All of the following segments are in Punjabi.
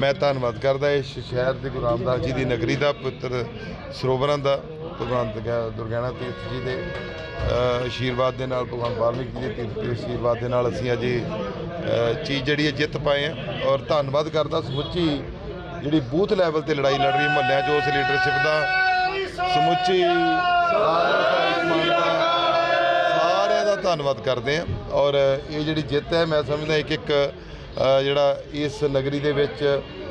ਮੈਂ ਧੰਨਵਾਦ ਕਰਦਾ ਇਸ ਸ਼ਹਿਰ ਦੇ ਗੁਰੂ ਰਾਮਦਾਸ ਜੀ ਦੀ ਨਗਰੀ ਦਾ, ਪੁੱਤਰ ਸਰੋਵਰਾਂ ਦਾ ਭਗਵਾਨ ਦੁਰਗਿਆਣਾ ਤੀਰਥ ਜੀ ਦੇ ਆਸ਼ੀਰਵਾਦ ਦੇ ਨਾਲ, ਭਗਵਾਨ ਵਾਲਮੀਕ ਜੀ ਦੇ ਤੀਰਥ ਦੇ ਆਸ਼ੀਰਵਾਦ ਦੇ ਨਾਲ ਅਸੀਂ ਅੱਜ ਚੀਜ਼ ਜਿਹੜੀ ਹੈ ਜਿੱਤ ਪਾਏ ਆ ਔਰ ਧੰਨਵਾਦ ਕਰਦਾ ਸਮੁੱਚੀ ਜਿਹੜੀ ਬੂਥ ਲੈਵਲ ਤੇ ਲੜਾਈ ਲੜ ਰਹੀ ਮਹੱਲਿਆਂ 'ਚ, ਉਸ ਲੀਡਰਸ਼ਿਪ ਦਾ, ਸਮੁੱਚੀ ਸਾਰਿਆਂ ਦਾ ਧੰਨਵਾਦ ਕਰਦੇ ਆ ਔਰ ਇਹ ਜਿਹੜੀ ਜਿੱਤ ਹੈ, ਮੈਂ ਸਮਝਦਾ ਇੱਕ ਇੱਕ ਜਿਹੜਾ ਇਸ ਨਗਰੀ ਦੇ ਵਿੱਚ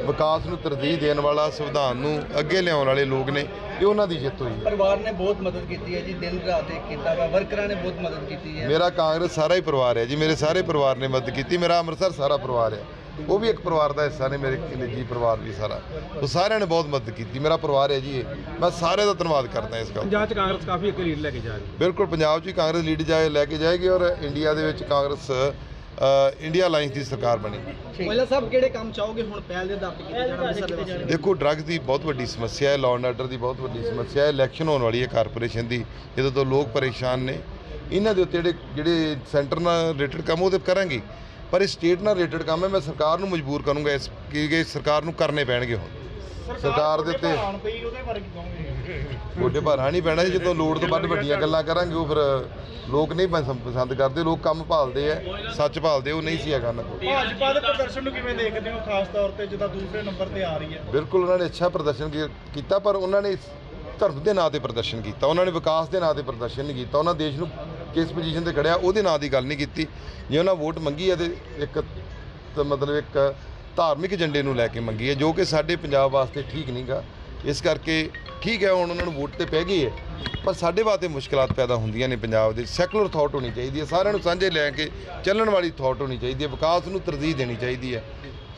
ਵਿਕਾਸ ਨੂੰ ਤਰਜੀਹ ਦੇਣ ਵਾਲਾ ਸੰਵਿਧਾਨ ਨੂੰ ਅੱਗੇ ਲਿਆਉਣ ਵਾਲੇ ਲੋਕ ਨੇ ਇਹ ਉਹਨਾਂ ਦੀ ਜਿੱਤ ਹੋਈ ਹੈ। ਪਰਿਵਾਰ ਨੇ ਬਹੁਤ ਮਦਦ ਕੀਤੀ ਹੈ ਜੀ ਦਿਨ ਰਾਤ ਇੱਕ ਕੀਤਾ ਵਾ ਵਰਕਰਾਂ ਨੇ ਬਹੁਤ ਮਦਦ ਕੀਤੀ ਹੈ। ਮੇਰਾ ਕਾਂਗਰਸ ਸਾਰਾ ਹੀ ਪਰਿਵਾਰ ਹੈ ਜੀ ਮੇਰੇ ਸਾਰੇ ਪਰਿਵਾਰ ਨੇ ਮਦਦ ਕੀਤੀ ਮੇਰਾ ਅੰਮ੍ਰਿਤਸਰ ਸਾਰਾ ਪਰਿਵਾਰ ਹੈ। ਉਹ ਵੀ ਇੱਕ ਪਰਿਵਾਰ ਦਾ ਹਿੱਸਾ ਨੇ ਮੇਰੇ ਨਿੱਜੀ ਪਰਿਵਾਰ ਵੀ ਸਾਰਾ। ਉਹ ਸਾਰਿਆਂ ਨੇ ਬਹੁਤ ਮਦਦ ਕੀਤੀ ਮੇਰਾ ਪਰਿਵਾਰ ਹੈ ਜੀ ਇਹ। ਮੈਂ ਸਾਰਿਆਂ ਦਾ ਧੰਨਵਾਦ ਕਰਦਾ ਇਸ ਗੱਲ ਦਾ। ਪੰਜਾਬ 'ਚ ਕਾਂਗਰਸ ਕਾਫੀ ਇੱਕ ਲੀਡ ਲੈ ਕੇ ਜਾ ਰਹੀ ਹੈ। ਬਿਲਕੁਲ ਪੰਜਾਬ 'ਚ ਵੀ ਕਾਂਗਰਸ ਲੀਡ ਜਾਏ ਲੈ ਕੇ ਜਾਏਗੀ ਔਰ ਇੰਡੀਆ ਦੇ ਵਿੱਚ ਕਾਂਗਰਸ ਇੰਡੀਆ ਅਲਾਈਅੰਸ ਦੀ ਸਰਕਾਰ ਬਣੀ। ਪਹਿਲਾਂ ਸਭ ਕਿਹੜੇ ਕੰਮ ਚਾਹੋਗੇ? ਹੁਣ ਪਹਿਲ ਦੇ ਦਰ ਤੇ ਕੀਤੇ ਜਾਣ ਅੰਮ੍ਰਿਤਸਰ ਦੇ ਵਾਸਤੇ। ਦੇਖੋ ਡਰੱਗਸ ਦੀ ਬਹੁਤ ਵੱਡੀ ਸਮੱਸਿਆ ਹੈ ਲਾਅ ਐਂਡ ਆਰਡਰ ਦੀ ਬਹੁਤ ਵੱਡੀ ਸਮੱਸਿਆ ਹੈ ਇਲੈਕਸ਼ਨ ਹੋਣ ਵਾਲੀ ਹੈ ਕਾਰਪੋਰੇਸ਼ਨ ਦੀ ਇਹਦੇ ਤੋਂ ਲੋਕ ਪਰੇਸ਼ਾਨ ਨੇ। ਇਹਨਾਂ ਦੇ ਉੱਤੇ ਜਿਹੜੇ ਜਿਹੜੇ ਸੈਂਟਰ ਨਾਲ ਰਿਲੇਟਡ ਕੰਮ ਉਹਦੇ ਕਰਾਂਗੇ। ਪਰ ਇਹ ਸਟੇਟ ਨਾਲ ਰਿਲੇਟਡ ਕੰਮ ਹੈ ਮੈਂ ਸਰਕਾਰ ਨੂੰ ਮਜਬੂਰ ਕਰੂੰਗਾ ਇਸ ਕਿ ਸਰਕਾਰ ਨੂੰ ਕਰਨੇ ਪੈਣਗੇ ਹੁਣ। ਸਰਕਾਰ ਦੇ ਉੱਤੇ ਪਈ ਉਹਦੇ ਬਾਰੇ ਕੀ ਕਹੋਗੇ? ਗੋਡੇ ਭਾਰਾ ਨਹੀਂ ਪੈਣਾ ਜਦੋਂ ਲੋੜ ਤੋਂ ਵੱਧ ਵੱਡੀਆਂ ਗੱਲਾਂ ਕਰਾਂਗੇ ਉਹ ਫਿਰ ਲੋਕ ਨਹੀਂ ਪਸੰ- ਪਸੰਦ ਕਰਦੇ ਲੋਕ ਕੰਮ ਭਾਲਦੇ ਆ ਸੱਚ ਭਾਲਦੇ ਉਹ ਨਹੀਂ ਸੀ ਹੈਗਾ ਨਾ ਭਾਜਪਾ ਦੇ ਪ੍ਰਦਰਸ਼ਨ ਨੂੰ ਕਿਵੇਂ ਦੇਖਦੇ ਹੋ ਖਾਸ ਤੌਰ ਤੇ ਜਿੱਦਾਂ ਦੂਸਰੇ ਨੰਬਰ ਤੇ ਆ ਰਹੀ ਹੈ? ਬਿਲਕੁਲ ਉਹਨਾਂ ਨੇ ਅੱਛਾ ਪ੍ਰਦਰਸ਼ਨ ਕੀ- ਕੀਤਾ ਪਰ ਉਹਨਾਂ ਨੇ ਧਰਮ ਦੇ ਨਾਂ ਤੇ ਪ੍ਰਦਰਸ਼ਨ ਕੀਤਾ ਉਹਨਾਂ ਨੇ ਵਿਕਾਸ ਦੇ ਨਾਂ ਤੇ ਪ੍ਰਦਰਸ਼ਨ ਨਹੀਂ ਕੀਤਾ ਉਹਨਾਂ ਦੇਸ਼ ਨੂੰ ਕਿਸ ਪੋਜੀਸ਼ਨ ਤੇ ਖੜਿਆ ਉਹਦੇ ਨਾਂ ਦੀ ਗੱਲ ਨਹੀਂ ਕੀਤੀ। ਜੇ ਉਹਨਾਂ ਵੋਟ ਮੰਗੀ ਹੈ ਤੇ ਇੱਕ ਤਾਂ ਮਤਲਬ ਇੱਕ ਧਾਰਮਿਕ ਏਜੰਡੇ ਨੂੰ ਲੈ ਕੇ ਮੰਗੀ ਹੈ, ਜੋ ਕਿ ਸਾਡੇ ਪੰਜਾਬ ਵਾਸਤੇ ਠੀਕ ਨਹੀਂਗਾ ਇਸ ਕਰਕੇ ਠੀਕ ਹੈ, ਹੁਣ ਉਹਨਾਂ ਨੂੰ ਵੋਟ ਤੇ ਪੈ ਗਈ ਹੈ, ਪਰ ਸਾਡੇ ਵਾਸਤੇ ਮੁਸ਼ਕਲਾਂ ਪੈਦਾ ਹੁੰਦੀਆਂ ਨੇ ਪੰਜਾਬ ਦੇ। ਸੈਕੂਲਰ ਥਾਟ ਹੋਣੀ ਚਾਹੀਦੀ ਹੈ, ਸਾਰਿਆਂ ਨੂੰ ਸਾਂਝੇ ਲੈ ਕੇ ਚੱਲਣ ਵਾਲੀ ਥਾਟ ਹੋਣੀ ਚਾਹੀਦੀ ਹੈ, ਵਿਕਾਸ ਨੂੰ ਤਰਜੀਹ ਦੇਣੀ ਚਾਹੀਦੀ ਹੈ।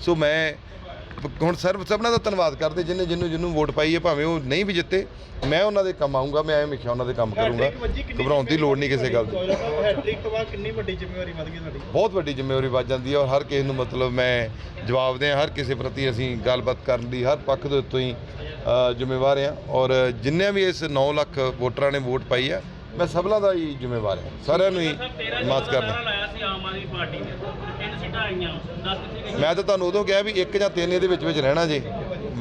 ਸੋ ਮੈਂ ਹੁਣ ਸਰਬ ਸਭਨਾਂ ਦਾ ਧੰਨਵਾਦ ਕਰਦੇ ਜਿੰਨੇ ਜਿਹਨੂੰ ਜਿਹਨੂੰ ਵੋਟ ਪਾਈ ਹੈ ਭਾਵੇਂ ਉਹ ਨਹੀਂ ਵੀ ਜਿੱਤੇ। ਮੈਂ ਉਹਨਾਂ ਦੇ ਕੰਮ ਆਉਂਗਾ ਮੈਂ ਐਵੇਂ ਲਿਖਿਆ ਉਹਨਾਂ ਦੇ ਕੰਮ ਕਰੂੰਗਾ। ਘਬਰਾਉਣ ਦੀ ਲੋੜ ਨਹੀਂ ਕਿਸੇ ਗੱਲ ਦੀ। ਹੈਟ੍ਰਿਕ ਤੋਂ ਬਾਅਦ ਕਿੰਨੀ ਵੱਡੀ ਜ਼ਿੰਮੇਵਾਰੀ ਵੱਧ ਗਈ ਤੁਹਾਡੀ? ਬਹੁਤ ਵੱਡੀ ਜ਼ਿੰਮੇਵਾਰੀ ਵੱਜ ਜਾਂਦੀ ਹੈ ਔਰ ਹਰ ਕਿਸੇ ਨੂੰ ਮਤਲਬ ਮੈਂ ਜਵਾਬ ਦੇ ਹਰ ਕਿਸੇ ਪ੍ਰਤੀ ਅਸੀਂ ਗੱਲਬਾਤ ਕਰਨ ਦੀ ਹਰ ਪੱਖ ਦੇ ਉੱਤੋਂ ਹੀ ਜ਼ਿੰਮੇਵਾਰ ਹਾਂ। ਔਰ ਜਿੰਨੇ ਵੀ ਇਸ 9 ਲੱਖ ਵੋਟਰਾਂ ਨੇ ਵੋਟ ਪਾਈ ਹੈ ਮੈਂ ਸਭਨਾਂ ਦਾ ਹੀ ਜ਼ਿੰਮੇਵਾਰ ਹਾਂ। ਸਾਰਿਆਂ ਨੂੰ ਹੀ ਮਾਫ ਕਰਦਾ। ਲਾਇਆ ਆਮ ਆਦਮੀ ਪਾਰਟੀ ਨੇ? ਤਿੰਨ ਸੀਟਾਂ ਆਈਆਂ 10 ਕਿੱਥੇ ਗਈਆਂ? ਮੈਂ ਤਾਂ ਤੁਹਾਨੂੰ ਉਦੋਂ ਕਿਹਾ ਵੀ ਇੱਕ ਜਾਂ ਤਿੰਨ ਇਹਦੇ ਵਿੱਚ ਵਿੱਚ ਰਹਿਣਾ ਜੇ।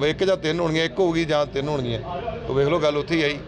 ਇੱਕ ਜਾਂ ਤਿੰਨ ਹੋਣਗੀਆਂ, ਇੱਕ ਹੋਊਗੀ ਜਾਂ ਤਿੰਨ ਹੋਣਗੀਆਂ। ਉਹ ਵੇਖ ਲਓ, ਗੱਲ ਉੱਥੇ ਹੀ ਆਈ।